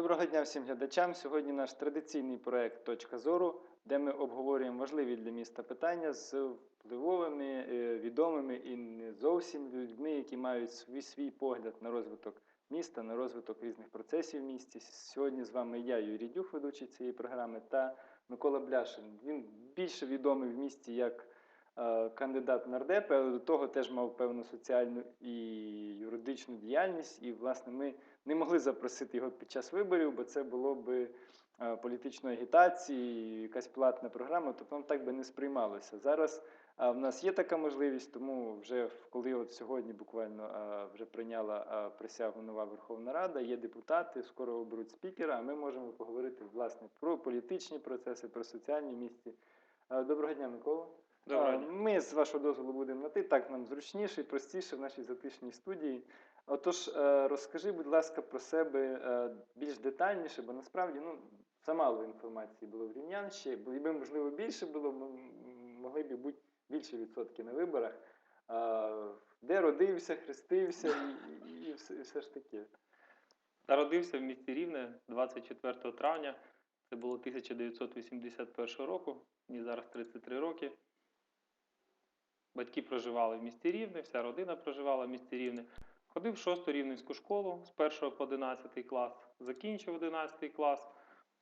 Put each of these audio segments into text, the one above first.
Доброго дня всім глядачам. Сьогодні наш традиційний проект Точка зору, де ми обговорюємо важливі для міста питання з впливовими, е, відомими і не зовсім людьми, які мають свій, свій погляд на розвиток міста, на розвиток різних процесів в місті. Сьогодні з вами я, Юрій Дюх, ведучий цієї програми, та Микола Бляшин. Він більше відомий в місті як е, кандидат в нардепи, але до того теж мав певну соціальну і юридичну діяльність. І, власне, ми не могли запросити його під час виборів, бо це було би е, політичної агітації, якась платна програма, тобто воно так би не сприймалося. Зараз е, в нас є така можливість, тому вже коли от сьогодні буквально е, вже прийняла присягу нова Верховна Рада, є депутати, скоро оберуть спікера, а ми можемо поговорити власне про політичні процеси, про соціальні. Е, Доброго дня, Микола. Доброго Е, дня. Ми з вашого дозволу будемо на ти, так нам зручніше і простіше в нашій затишній студії. Отож, е, розкажи, будь ласка, про себе е, більш детальніше, бо насправді ну, замало інформації було в Рівнянщі, бо якби, можливо, більше було, м- м- могли б бути більше відсотки на виборах. Де родився, хрестився і, і, і, все, і все ж таке. Народився в місті Рівне 24 травня. Це було 1981 року. Мені зараз 33 роки. Батьки проживали в місті Рівне, вся родина проживала в місті Рівне. Ходив в 6 рівненську школу з 1 по 11 клас, закінчив 11 клас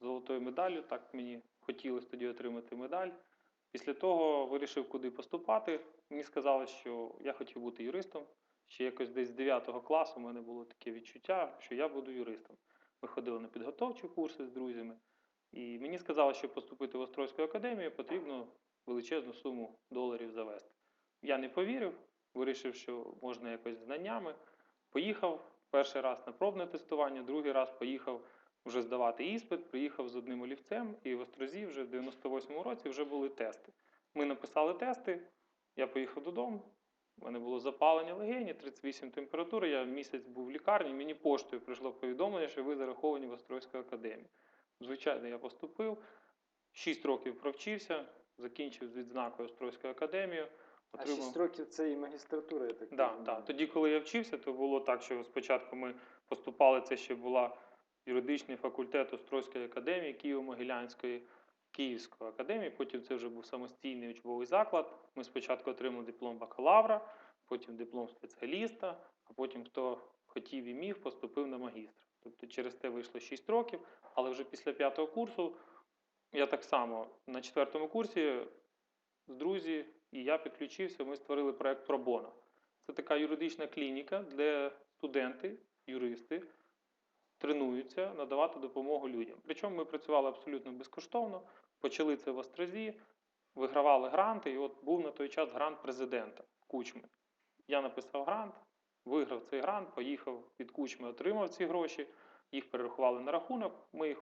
золотою медаллю. Так мені хотілося тоді отримати медаль. Після того вирішив, куди поступати. Мені сказали, що я хотів бути юристом. Ще якось десь з 9 класу у мене було таке відчуття, що я буду юристом. Ми ходили на підготовчі курси з друзями, і мені сказали, що поступити в Острозьку академію потрібно величезну суму доларів завести. Я не повірив, вирішив, що можна якось знаннями. Поїхав перший раз на пробне тестування, другий раз поїхав вже здавати іспит, приїхав з одним олівцем, і в Острозі вже в 98-му році вже були тести. Ми написали тести, я поїхав додому. У мене було запалення легені, 38 температури. Я місяць був в лікарні. Мені поштою прийшло повідомлення, що ви зараховані в Острозьку академію. Звичайно, я поступив, 6 років провчився, закінчив з відзнакою Острозьку академію. А 6 років це і магістратура, я так Да, розумію. да. Тоді, коли я вчився, то було так, що спочатку ми поступали, це ще була юридичний факультет Острозької академії Києво-Могилянської Київської академії. Потім це вже був самостійний учбовий заклад. Ми спочатку отримали диплом бакалавра, потім диплом спеціаліста, а потім, хто хотів і міг, поступив на магістр. Тобто через те вийшло 6 років, але вже після п'ятого курсу я так само на четвертому курсі з друзі і я підключився. Ми створили проект Пробона. Це така юридична клініка, де студенти, юристи тренуються надавати допомогу людям. Причому ми працювали абсолютно безкоштовно, почали це в Острозі, вигравали гранти, і от був на той час грант президента Кучми. Я написав грант, виграв цей грант, поїхав від Кучми, отримав ці гроші, їх перерахували на рахунок. Ми їх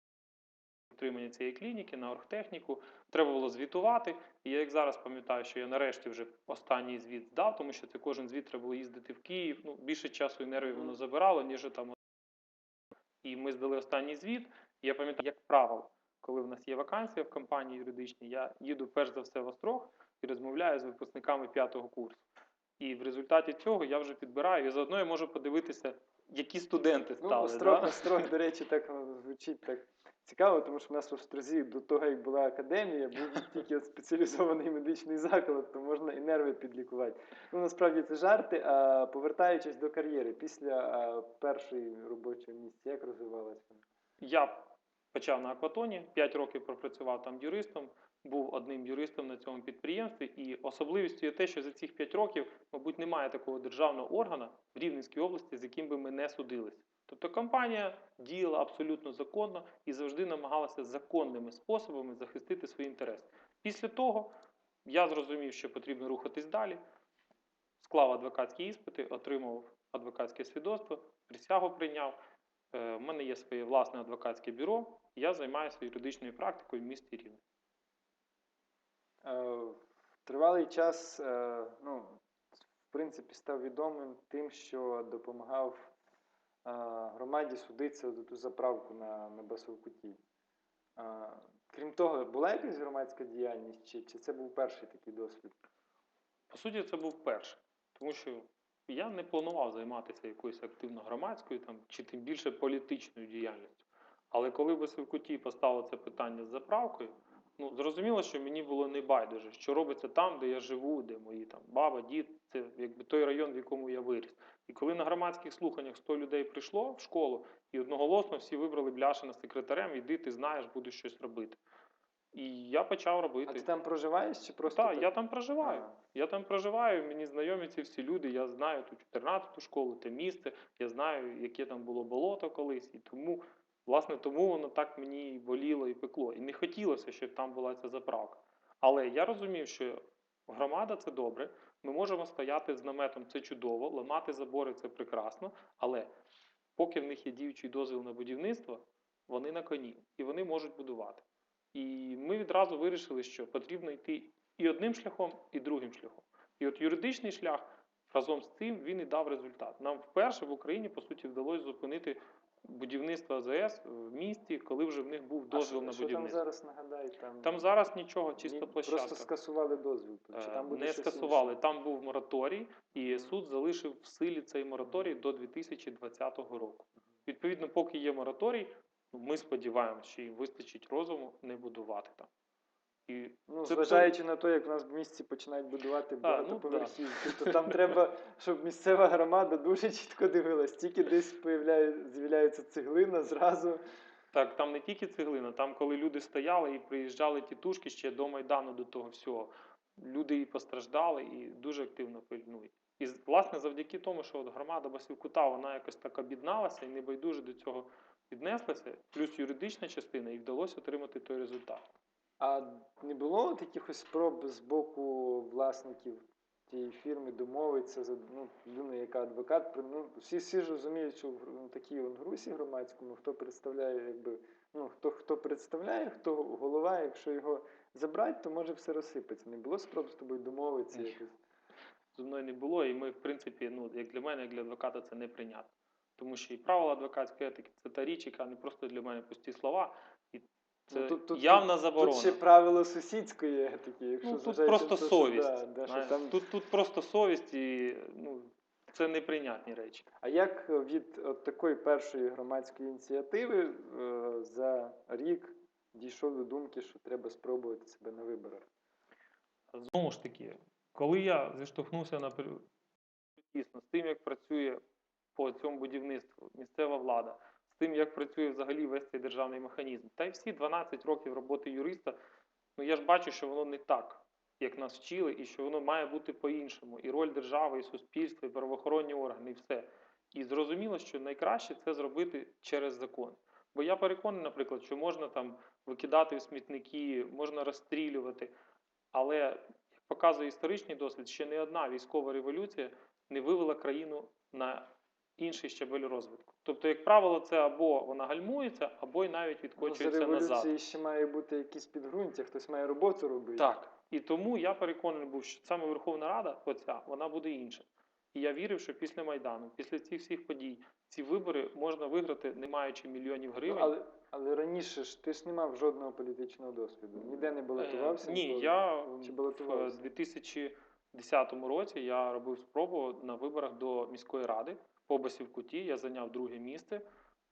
отримання цієї клініки на оргтехніку. Треба було звітувати. І я як зараз пам'ятаю, що я нарешті вже останній звіт здав, тому що це кожен звіт треба було їздити в Київ. Ну, більше часу і нервів воно забирало, ніж там. І ми здали останній звіт. І я пам'ятаю, як правило, коли в нас є вакансія в компанії юридичній, я їду перш за все в Острог і розмовляю з випускниками п'ятого курсу. І в результаті цього я вже підбираю, і заодно я можу подивитися, які студенти Ну, стали. острог, да? острог, до речі, так звучить так цікаво, тому що в нас в Острозі до того, як була академія, був тільки спеціалізований медичний заклад, то можна і нерви підлікувати. Ну, насправді це жарти. А повертаючись до кар'єри, після першої робочого місця, як розвивалася? Я почав на Акватоні, 5 років пропрацював там юристом, був одним юристом на цьому підприємстві, і особливістю є те, що за цих 5 років, мабуть, немає такого державного органу в Рівненській області, з яким би ми не судилися. Тобто компанія діяла абсолютно законно і завжди намагалася законними способами захистити свої інтереси. Після того я зрозумів, що потрібно рухатись далі, склав адвокатські іспити, отримав адвокатське свідоцтво, присягу прийняв. Е, У мене є своє власне адвокатське бюро, і я займаюся юридичною практикою в місті Рівне. Е, Тривалий час, е, ну, в принципі, став відомим тим, що допомагав е, громаді судитися за ту заправку на, на Басовкуті. Крім того, була якась громадська діяльність, чи, чи це був перший такий досвід? По суті, це був перший, тому що я не планував займатися якоюсь активно громадською там, чи тим більше політичною діяльністю. Але коли Басилкуті поставили це питання з заправкою, ну зрозуміло, що мені було не байдуже, що робиться там, де я живу, де мої там баба, дід, це якби той район, в якому я виріс. І коли на громадських слуханнях 100 людей прийшло в школу, і одноголосно всі вибрали Бляшина секретарем, іди, ти знаєш, будеш щось робити. І я почав А робити. ти там проживаєш чи просто? Так, я там проживаю. А. Я там проживаю, мені знайомі ці всі люди. Я знаю ту 14-ту школу, те місце, я знаю, яке там було болото колись. І тому, власне, тому воно так мені боліло і пекло. І не хотілося, щоб там була ця заправка. Але я розумів, що громада це добре. Ми можемо стояти з наметом, це чудово, ламати забори це прекрасно. Але поки в них є діючий дозвіл на будівництво, вони на коні і вони можуть будувати. І ми відразу вирішили, що потрібно йти і одним шляхом, і другим шляхом. І от юридичний шлях разом з цим він і дав результат. Нам вперше в Україні, по суті, вдалося зупинити будівництво АЗС в місті, коли вже в них був А дозвіл що, на що там будівництво. зараз нагадай? Там, Там зараз нічого, чисто площадка. Просто скасували дозвіл. Чи Е, там буде не скасували. інше? Там був мораторій, і суд залишив в силі цей мораторій до 2020 року. Відповідно, поки є мораторій, ми сподіваємося, що їм вистачить розуму не будувати там. І Ну, це- зважаючи на те, як в нас в місті починають будувати ну, багатоповерхівки, то там треба, щоб місцева громада дуже чітко дивилась. Тільки десь з'являється цеглина, зразу. Так, там не тільки цеглина, там, коли люди стояли і приїжджали тітушки ще до Майдану, до того всього. Люди і постраждали, і дуже активно пильнують. І власне завдяки тому, що от громада Басівкута, вона якось так об'єдналася і небайдуже до цього віднеслася, плюс юридична частина, і вдалося отримати той результат. А не було от якихось спроб з боку власників тієї фірми домовитися за ну, людину, яка адвокат. Ну, всі, всі ж розуміють, що в ну, такій грусі громадському, хто представляє, якби, ну, хто, хто представляє, хто голова, якщо його забрати, то може все розсипеться. Не було спроб з тобою домовитися якось. Зі мною не було, і ми, в принципі, ну, як для мене, як для адвоката, це неприйнятно. Тому що і правила адвокатської етики це та річ, яка не просто для мене пусті слова, це Ну, тут- тут- явна заборона. Тут ще правило сусідської етики, якщо Ну, тут зважаючи просто на те, що, совість. да, да, що там Тут, тут просто совість і ну, це неприйнятні речі. А як від от такої першої громадської ініціативи е, за рік дійшов до думки, що треба спробувати себе на виборах? Знову ж таки, коли я зіштовхнувся на дійсно з тим, як працює по цьому будівництву місцева влада, тим, як працює взагалі весь цей державний механізм, та й всі 12 років роботи юриста, ну я ж бачу, що воно не так, як нас вчили, і що воно має бути по-іншому. І роль держави, і суспільства, і правоохоронні органи, і все. І зрозуміло, що найкраще це зробити через закон. Бо я переконаний, наприклад, що можна там викидати в смітники, можна розстрілювати. Але, як показує історичний досвід, ще не одна військова революція не вивела країну на інший щабель розвитку. Тобто, як правило, це або вона гальмується, або й навіть Ну, за революції назад. ще має бути якісь підґрунтя, хтось має роботу робити. Так. І тому я переконаний був, що саме Верховна Рада, оця, вона буде інша. І я вірив, що після Майдану, після цих всіх подій, ці вибори можна виграти, не маючи мільйонів Ну, гривень. але, але раніше ж ти ж не мав жодного політичного досвіду. Ніде не балотувався. Е, Ні, ніколи? я Чи в 2010 році я робив спробу на виборах до міської ради по Басівкуті. Я зайняв друге місце.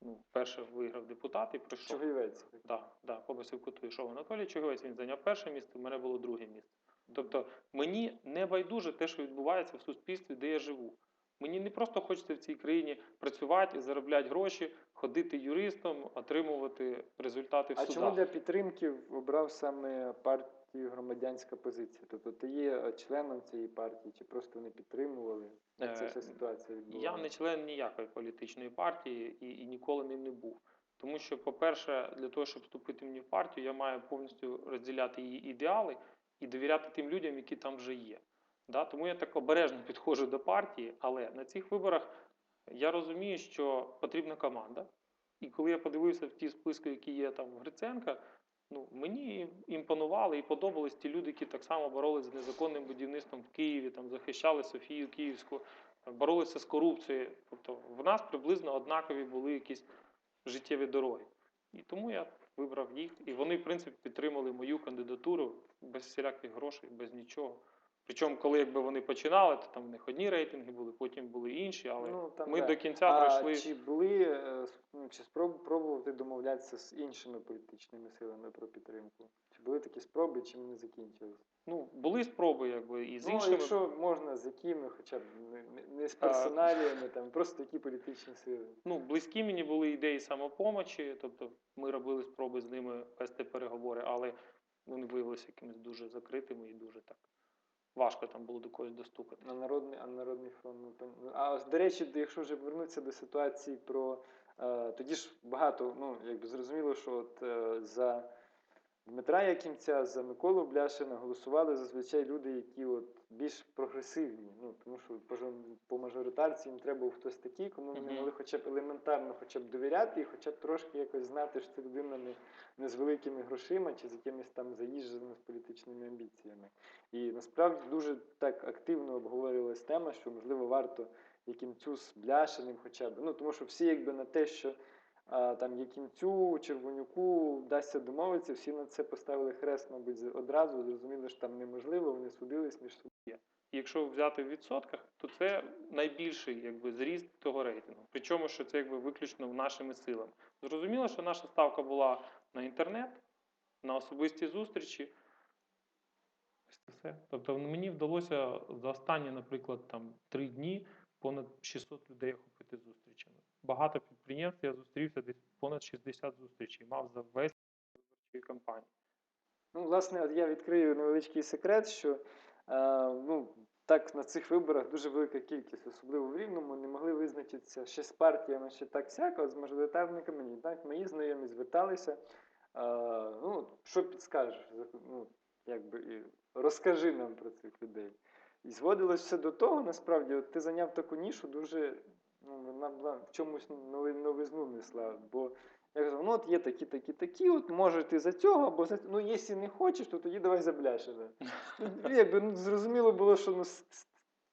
Ну, перше виграв депутат і пройшов. Чугівець. Да, да, по Басівкуту йшов Анатолій Чуговець, він зайняв перше місце, в мене було друге місце. Тобто мені не байдуже те, що відбувається в суспільстві, де я живу. Мені не просто хочеться в цій країні працювати, заробляти гроші, ходити юристом, отримувати результати в А судах. чому для підтримки обрав саме партію громадянська позиція? Тобто ти є членом цієї партії, чи просто не підтримували? Як ця Е, вся ситуація Я не член ніякої політичної партії і, і ніколи ним не був. Тому що, по-перше, для того, щоб вступити мені в партію, я маю повністю розділяти її ідеали і довіряти тим людям, які там вже є. Да? Тому я так обережно підходжу до партії, але на цих виборах я розумію, що потрібна команда. І коли я подивився в ті списки, які є там в Гриценка, ну мені імпонували і подобались ті люди, які так само боролися з незаконним будівництвом в Києві, там захищали Софію Київську, боролися з корупцією. Тобто в нас приблизно однакові були якісь життєві дороги. І тому я вибрав їх. І вони, в принципі, підтримали мою кандидатуру без всіляких грошей, без нічого. Причому, коли якби вони починали, то там в них одні рейтинги були, потім були інші, але Ну, там, ми да. до кінця А пройшли. чи були е, ну, чи спроб, ти домовлятися з іншими політичними силами про підтримку? Чи були такі спроби, чим вони закінчились? Ну, були спроби, якби і з ну, іншими. якщо можна, з якими, хоча б не, не- з А. персоналіями, там просто які політичні сили. Ну, близькі мені були ідеї самопомочі, тобто ми робили спроби з ними вести переговори, але вони виявилися якимись дуже закритими і дуже так важко там було до когось достукати. А народний, а народний фронт. Ну, а до речі, якщо вже повернутися до ситуації про. Е, тоді ж багато, ну, якби зрозуміло, що от, е, за Дмитра Якимця, за Миколу Бляшина голосували зазвичай люди, які от більш прогресивні. Ну, тому що по, мажоритарці їм треба був хтось такий, кому вони могли хоча б елементарно хоча б довіряти і хоча б трошки якось знати, що це людина не, не з великими грошима чи з якимись там заїждженими політичними амбіціями. І насправді дуже так активно обговорювалась тема, що можливо варто Якимцю з Бляшиним хоча б. Ну тому що всі якби на те, що там Якимцю, Червонюку вдасться домовитися, всі на це поставили хрест, мабуть, одразу, зрозуміли, що там неможливо, вони судились між собою. Якщо взяти в відсотках, то це найбільший якби, зріст того рейтингу. Причому, що це якби виключно в нашими силами. Зрозуміло, що наша ставка була на інтернет, на особисті зустрічі. Все. Тобто мені вдалося за останні, наприклад, там три дні понад 600 людей охопити зустрічами. Багато підприємств я зустрівся десь понад 60 зустрічей, мав за весь виборчої кампанії. Ну, власне, от я відкрию невеличкий секрет, що е, ну, так на цих виборах дуже велика кількість, особливо в Рівному, не могли визначитися ще з партіями, ще так сяко, з мажоритарниками ні. Так, мої знайомі зверталися. Е, ну, що підскажеш? Ну, якби, розкажи нам про цих людей. І зводилось все до того, насправді, от ти зайняв таку нішу, дуже вона була в чомусь нови- новизну несла. Бо я казав, ну от є такі, такі, такі, от може ти за цього, або за ну, якщо не хочеш, то тоді давай за Бляшина. Ну, якби ну, зрозуміло було, що ну, з,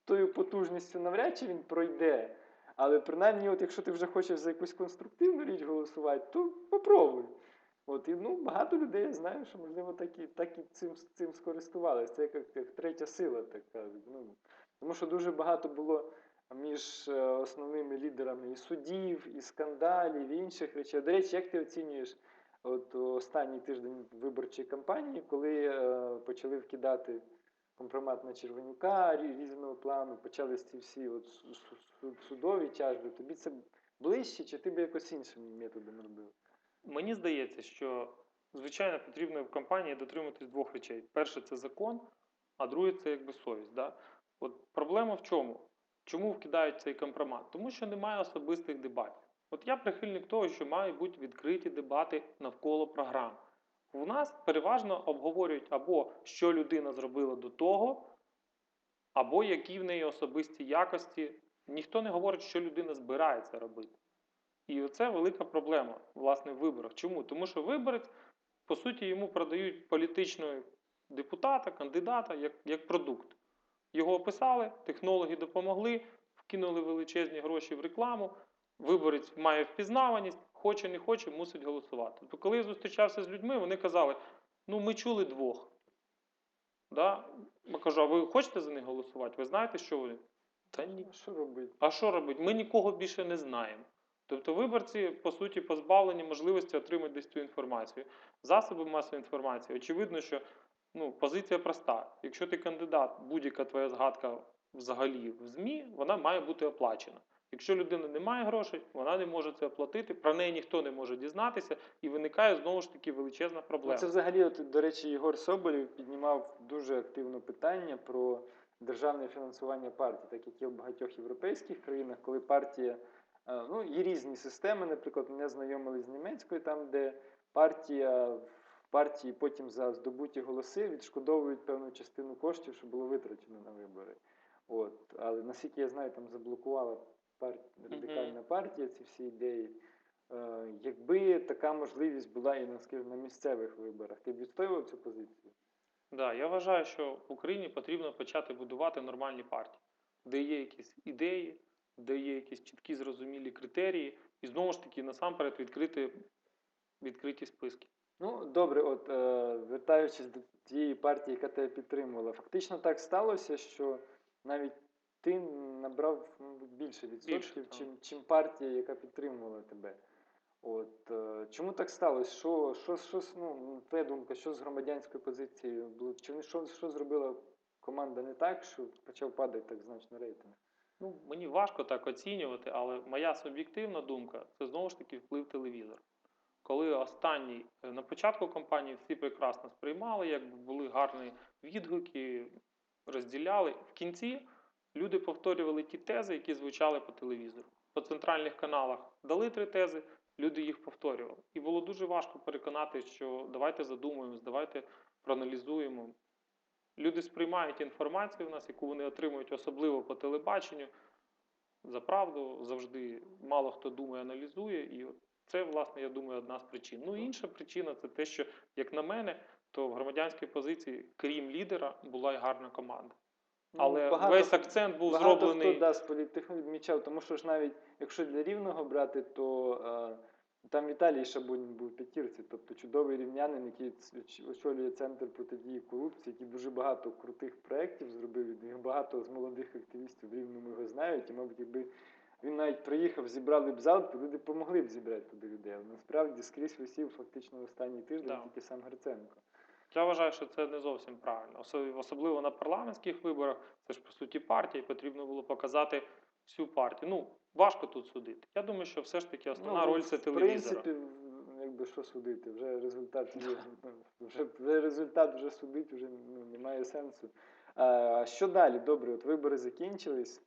тою потужністю навряд чи він пройде. Але принаймні, от якщо ти вже хочеш за якусь конструктивну річ голосувати, то попробуй. От, і ну, багато людей я знаю, що можливо так і, так і цим, цим скористувалися. Це як, як третя сила, так кажуть. Ну, тому що дуже багато було між е, основними лідерами і судів, і скандалів, і інших речей. До речі, як ти оцінюєш от останній тиждень виборчої кампанії, коли е, почали вкидати компромат на Червонюка різного плану, почались ці всі от су- су- су- судові тяжби. Тобі це ближче, чи ти би якось іншим методом робив? Мені здається, що звичайно потрібно в компанії дотримуватись двох речей. Перше це закон, а друге це якби совість. Да? От проблема в чому? Чому вкидають цей компромат? Тому що немає особистих дебатів. От я прихильник того, що мають бути відкриті дебати навколо програм. У нас переважно обговорюють або що людина зробила до того, або які в неї особисті якості. Ніхто не говорить, що людина збирається робити. І оце велика проблема власне в виборах. Чому? Тому що виборець, по суті, йому продають політичного депутата, кандидата як, як продукт. Його описали, технологи допомогли, вкинули величезні гроші в рекламу. Виборець має впізнаваність, хоче, не хоче, мусить голосувати. Тобто, коли я зустрічався з людьми, вони казали: ну, ми чули двох. Да? Я кажу, а ви хочете за них голосувати? Ви знаєте, що вони? Та ні. Що робити? А що робити? Ми нікого більше не знаємо. Тобто виборці, по суті, позбавлені можливості отримати десь цю інформацію. Засоби масової інформації. Очевидно, що ну, позиція проста. Якщо ти кандидат, будь-яка твоя згадка взагалі в ЗМІ, вона має бути оплачена. Якщо людина не має грошей, вона не може це оплатити, про неї ніхто не може дізнатися, і виникає знову ж таки величезна Ну, проблема. це взагалі, от, до речі, Єгор Соболєв піднімав дуже активно питання про державне фінансування партій, так як є в багатьох європейських країнах, коли партія, е, ну, є різні системи, наприклад, мене знайомили з німецькою, там, де партія в партії потім за здобуті голоси відшкодовують певну частину коштів, що було витрачено на вибори. От. Але наскільки я знаю, там заблокувала пар... радикальна партія ці всі ідеї. Е, Якби така можливість була і на, скажімо, на місцевих виборах, ти б відстоював цю позицію? Да, я вважаю, що в Україні потрібно почати будувати нормальні партії, де є якісь ідеї, де є якісь чіткі зрозумілі критерії, і знову ж таки насамперед відкрити відкриті списки. Ну, добре, от е, вертаючись до тієї партії, яка тебе підтримувала, фактично так сталося, що навіть ти набрав мабуть, більше відсотків, так. чим, чим партія, яка підтримувала тебе. От е, чому так сталося? Що, що, що, ну, твоя думка, що з громадянською позицією було? Чи що, що зробила команда не так, що почав падати так значно рейтинг? Ну, мені важко так оцінювати, але моя суб'єктивна думка це знову ж таки вплив телевізора. Коли останній е, на початку кампанії всі прекрасно сприймали, якби були гарні відгуки, розділяли. В кінці люди повторювали ті тези, які звучали по телевізору. По центральних каналах дали три тези, люди їх повторювали. І було дуже важко переконати, що давайте задумаємось, давайте проаналізуємо. Люди сприймають інформацію в нас, яку вони отримують, особливо по телебаченню, за правду завжди мало хто думає, аналізує. І от це, власне, я думаю, одна з причин. Ну, інша причина це те, що, як на мене, то в громадянській позиції, крім лідера, була й гарна команда. Ну, Але багато весь акцент був Багато зроблений. хто да, з політеху відмічав, тому що ж навіть якщо для рівного брати, то е, там Віталій Шабунін був в п'ятірці, тобто чудовий рівнянин, який очолює центр протидії корупції, який дуже багато крутих проєктів зробив. від них багато з молодих активістів в рівному його знають. І, мабуть, якби він навіть приїхав, зібрали б зал, то люди помогли б зібрати туди людей. Але насправді скрізь висів фактично в останній тиждень Да. тільки сам Гриценко. Я вважаю, що це не зовсім правильно. Особливо на парламентських виборах. Це ж по суті партія, і потрібно було показати всю партію. Ну, важко тут судити. Я думаю, що все ж таки основна Ну, роль це в телевізора. принципі, якби що судити, вже результат є. ну, Вже, вже результат вже судить, вже ну, немає сенсу. А, що далі? Добре, от вибори закінчились.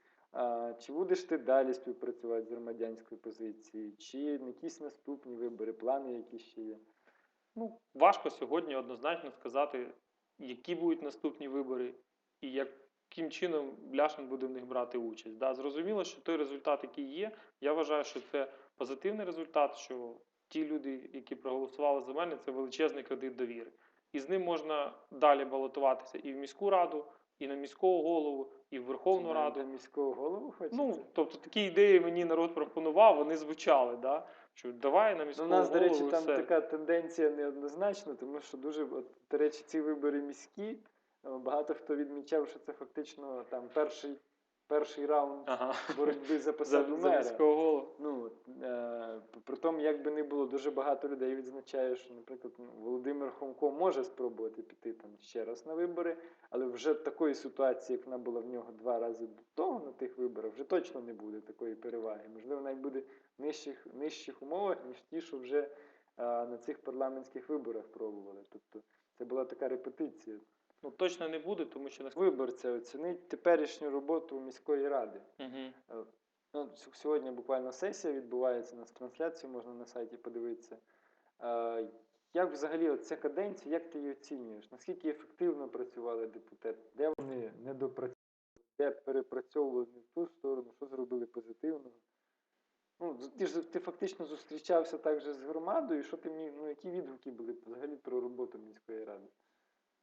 Чи будеш ти далі співпрацювати з громадянською позицією? Чи якісь наступні вибори, плани які ще є? Ну, важко сьогодні однозначно сказати, які будуть наступні вибори і яким чином Бляшин буде в них брати участь. Да, зрозуміло, що той результат, який є, я вважаю, що це позитивний результат, що ті люди, які проголосували за мене, це величезний кредит довіри. І з ним можна далі балотуватися і в міську раду, і на міського голову, і в Верховну Раду. міського голову хочете? Ну, тобто такі ідеї мені народ пропонував, вони звучали, да? що давай на Ну, міського у нас, до речі, там все. така тенденція неоднозначна, тому що дуже, от, до речі, ці вибори міські, е, багато хто відмічав, що це фактично там перший, перший раунд Ага. боротьби за за, посаду за мера. міського голову. Ну, е, при тому, як би не було, дуже багато людей відзначає, що, наприклад, ну, Володимир Хомко може спробувати піти там ще раз на вибори, але вже такої ситуації, як вона була в нього два рази до того на тих виборах, вже точно не буде такої переваги. Можливо, навіть буде в нижчих, нижчих умовах, ніж ті, що вже е, на цих парламентських виборах пробували. Тобто це була така репетиція. Ну точно не буде, тому що. Виборця оцінить теперішню роботу міської ради. Угу. Ну, сьогодні буквально сесія відбувається, у нас трансляцію можна на сайті подивитися. Е, Як взагалі ця каденція, як ти її оцінюєш? Наскільки ефективно працювали депутати? Де вони не допрацювали, де перепрацьовували не в ту сторону, що зробили позитивного? Ну, ти ж ти фактично зустрічався також з громадою, що ти міг, ну які відгуки були взагалі про роботу міської ради?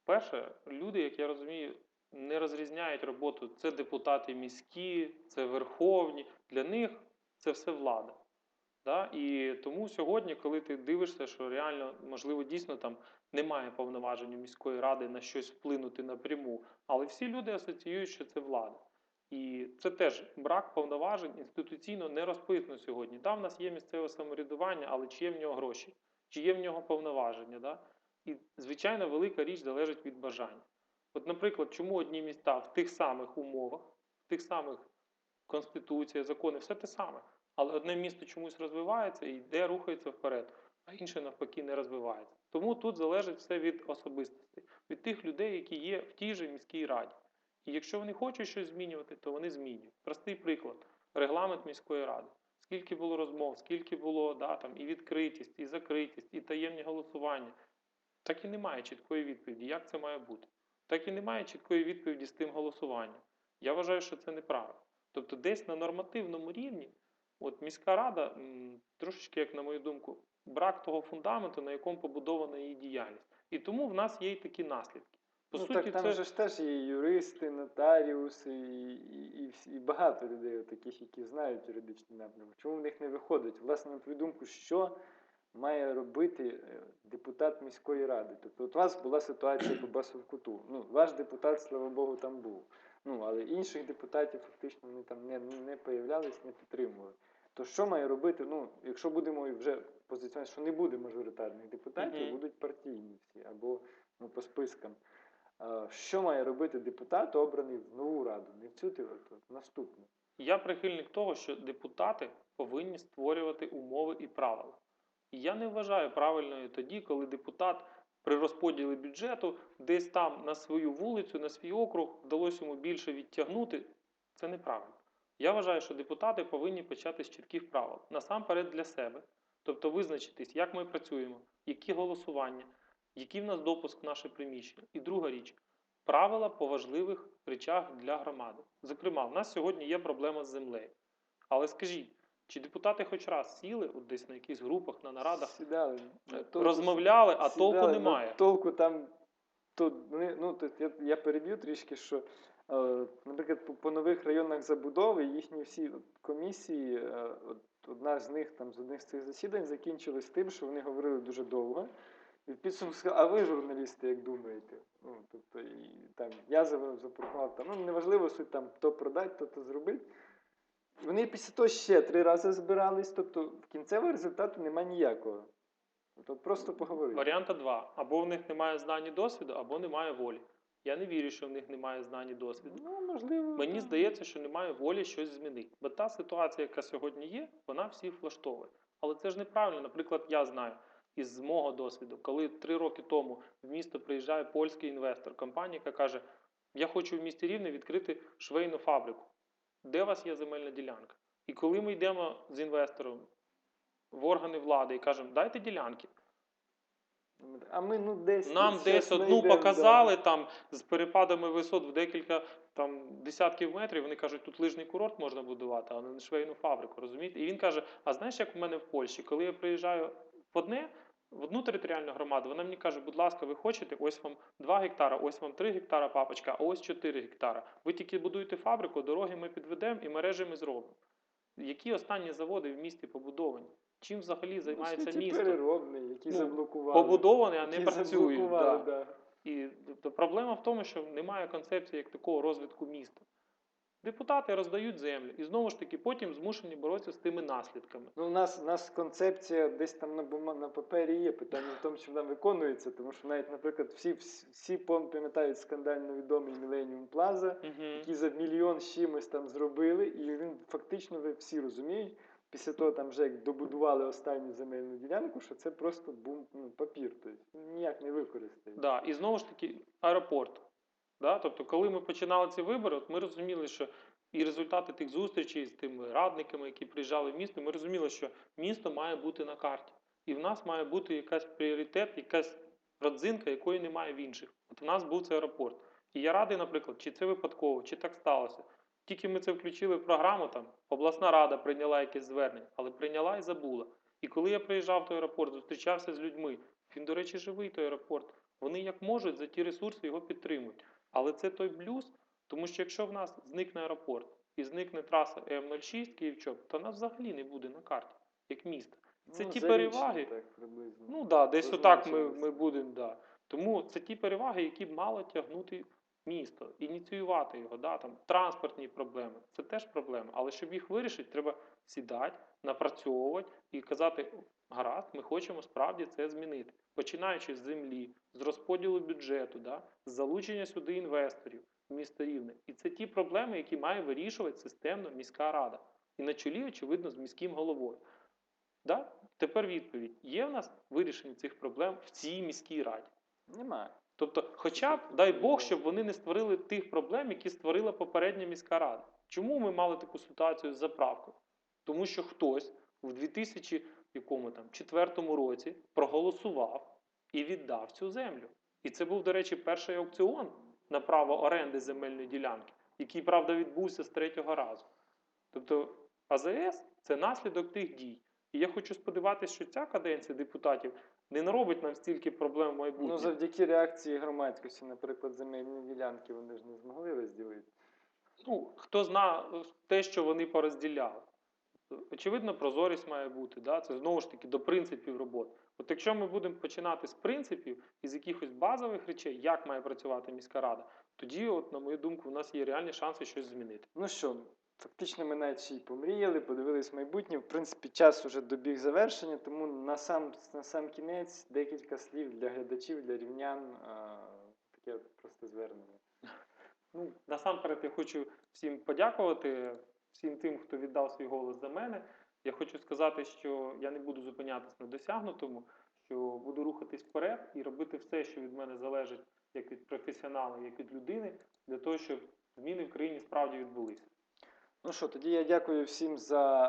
Перше, люди, як я розумію, не розрізняють роботу. Це депутати міські, це верховні. Для них це все влада. Да? І тому сьогодні, коли ти дивишся, що реально, можливо, дійсно там немає повноважень у міської ради на щось вплинути напряму, але всі люди асоціюють, що це влада. І це теж брак повноважень інституційно не розписано сьогодні. Да, в нас є місцеве самоврядування, але чи є в нього гроші, чи є в нього повноваження. Да? І, звичайно, велика річ залежить від бажання. От, наприклад, чому одні міста в тих самих умовах, в тих самих конституція, закони, все те саме. Але одне місто чомусь розвивається і йде, рухається вперед, а інше навпаки не розвивається. Тому тут залежить все від особистості, від тих людей, які є в тій же міській раді. І якщо вони хочуть щось змінювати, то вони змінюють. Простий приклад: регламент міської ради. Скільки було розмов, скільки було да, там, і відкритість, і закритість, і таємні голосування. Так і немає чіткої відповіді, як це має бути. Так і немає чіткої відповіді з тим голосуванням. Я вважаю, що це неправильно. Тобто, десь на нормативному рівні, от міська рада, м, трошечки, як на мою думку, брак того фундаменту, на якому побудована її діяльність. І тому в нас є й такі наслідки. По ну, суті, так там це же ж теж є юристи, нотаріуси, і, і, і, і багато людей, таких, які знають юридичний напрямок. Чому в них не виходить? Власне, на твою думку, що має робити е, депутат міської ради? Тобто, от у вас була ситуація по Басовкуту. Ну, ваш депутат, слава Богу, там був. Ну, але інших депутатів фактично вони там не, не появлялись, не підтримували. То що має робити? Ну, якщо будемо вже позиціонувати, що не буде мажоритарних депутатів, Мгм. будуть партійні всі або ну, по спискам. А, Що має робити депутат, обраний в нову раду, не в цю от наступну? Я прихильник того, що депутати повинні створювати умови і правила. І я не вважаю правильною тоді, коли депутат при розподілі бюджету десь там на свою вулицю, на свій округ вдалося йому більше відтягнути. Це неправильно. Я вважаю, що депутати повинні почати з чітких правил. Насамперед для себе. Тобто визначитись, як ми працюємо, які голосування, який в нас допуск в наше приміщення. І друга річ правила по важливих речах для громади. Зокрема, в нас сьогодні є проблема з землею. Але скажіть, чи депутати хоч раз сіли от десь на якихось групах, на нарадах, Сідали, е, толку- розмовляли, а толку немає? ну, Толку там, то, ну, то, я, я переб'ю трішки, що, е, наприклад, по, по нових районах забудови їхні всі от комісії, е, от, одна з них там з одних з цих засідань закінчилась тим, що вони говорили дуже довго. І в підсумку сказали, а ви, журналісти, як думаєте? Ну, тобто, і, там, я запропонував, там, ну, неважливо суть там, то продать, то то зробить. Вони після того ще три рази збирались, тобто в кінцевого результату немає ніякого. Тобто просто поговорити. Варіанта два. Або в них немає знань і досвіду, або немає волі. Я не вірю, що в них немає знань і досвіду. Ну, можливо. Мені здається, що немає волі щось змінити. Бо та ситуація, яка сьогодні є, вона всіх влаштовує. Але це ж неправильно. Наприклад, я знаю із мого досвіду, коли три роки тому в місто приїжджає польський інвестор, компанія, яка каже: Я хочу в місті Рівне відкрити швейну фабрику. Де у вас є земельна ділянка? І коли ми йдемо з інвестором в органи влади і кажемо, дайте ділянки. А ми ну десь Нам десь одну знайдемо, показали там з перепадами висот в декілька там десятків метрів. Вони кажуть, тут лижний курорт можна будувати, а не швейну фабрику. Розумієте? І він каже: А знаєш, як у мене в Польщі, коли я приїжджаю в одне. В одну територіальну громаду вона мені каже, будь ласка, ви хочете, ось вам 2 гектара, ось вам 3 гектара папочка, а ось 4 гектара. Ви тільки будуєте фабрику, дороги ми підведемо і мережі ми зробимо. Які останні заводи в місті побудовані? Чим взагалі Ну, займається світі місто? переробний, які Ну, заблокували. Побудовані, а не працюють. Да. да. І тобто, проблема в тому, що немає концепції як такого розвитку міста. Депутати роздають землю і знову ж таки потім змушені боротися з тими наслідками. Ну, у нас, у нас концепція десь там на, бума, на папері є. Питання в тому, що вона виконується, тому що навіть, наприклад, всі, всі, пам'ятають скандально відомий Millennium Plaza, Угу. які за мільйон чимось там зробили, і він фактично ви всі розуміють. Після того там вже як добудували останню земельну ділянку, що це просто бум, ну, папір, тобто ніяк не використають. Да. І знову ж таки, аеропорт. Да? Тобто, коли ми починали ці вибори, от ми розуміли, що і результати тих зустрічей з тими радниками, які приїжджали в місто, ми розуміли, що місто має бути на карті. І в нас має бути якась пріоритет, якась родзинка, якої немає в інших. От в нас був цей аеропорт. І я радий, наприклад, чи це випадково, чи так сталося. Тільки ми це включили в програму, там обласна рада прийняла якесь звернення, але прийняла і забула. І коли я приїжджав в той аеропорт, зустрічався з людьми, він, до речі, живий той аеропорт. Вони як можуть за ті ресурси його підтримують. Але це той блюз, тому що якщо в нас зникне аеропорт і зникне траса М06 Київ-Чоп, то нас взагалі не буде на карті, як міста. Це Ну, ті переваги. Так, приблизно. Ну да, десь отак ми, ми будемо. Да. Тому це ті переваги, які б мало тягнути місто, ініціювати його. Да, там, транспортні проблеми це теж проблеми. Але щоб їх вирішити, треба сідати, напрацьовувати і казати: гаразд, ми хочемо справді це змінити. Починаючи з землі, з розподілу бюджету, да, з залучення сюди інвесторів в місто Рівне. І це ті проблеми, які має вирішувати системно міська рада. І на чолі, очевидно, з міським головою. Да? Тепер відповідь: є в нас вирішення цих проблем в цій міській раді. Немає. Тобто, хоча б дай Бог, щоб вони не створили тих проблем, які створила попередня міська рада. Чому ми мали таку ситуацію з заправкою? Тому що хтось у 2004 році проголосував і віддав цю землю. І це був, до речі, перший аукціон на право оренди земельної ділянки, який, правда, відбувся з третього разу. Тобто АЗС це наслідок тих дій. І я хочу сподіватися, що ця каденція депутатів не наробить нам стільки проблем в майбутньому. Ну, завдяки реакції громадськості, наприклад, земельні ділянки вони ж не змогли розділити. Ну, хто зна те, що вони порозділяли. Очевидно, прозорість має бути. Да? Це знову ж таки до принципів роботи. От якщо ми будемо починати з принципів і з якихось базових речей, як має працювати міська рада, тоді, от, на мою думку, у нас є реальні шанси щось змінити. Ну що, фактично ми навіть ще й помріяли, подивились майбутнє. В принципі, час уже добіг завершення, тому на сам, на сам кінець декілька слів для глядачів, для рівнян. А, таке просто звернення. Ну, насамперед, я хочу всім подякувати, всім тим, хто віддав свій голос за мене. Я хочу сказати, що я не буду зупинятись на досягнутому, що буду рухатись вперед і робити все, що від мене залежить, як від професіонала, як від людини, для того, щоб зміни в країні справді відбулися. Ну що, тоді я дякую всім за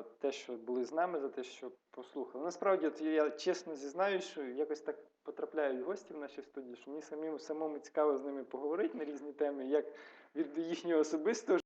е, те, що були з нами, за те, що послухали. Насправді, от я чесно зізнаюсь, що якось так потрапляють гості в нашій студії, що мені самим самому цікаво з ними поговорити на різні теми, як від їхнього особистого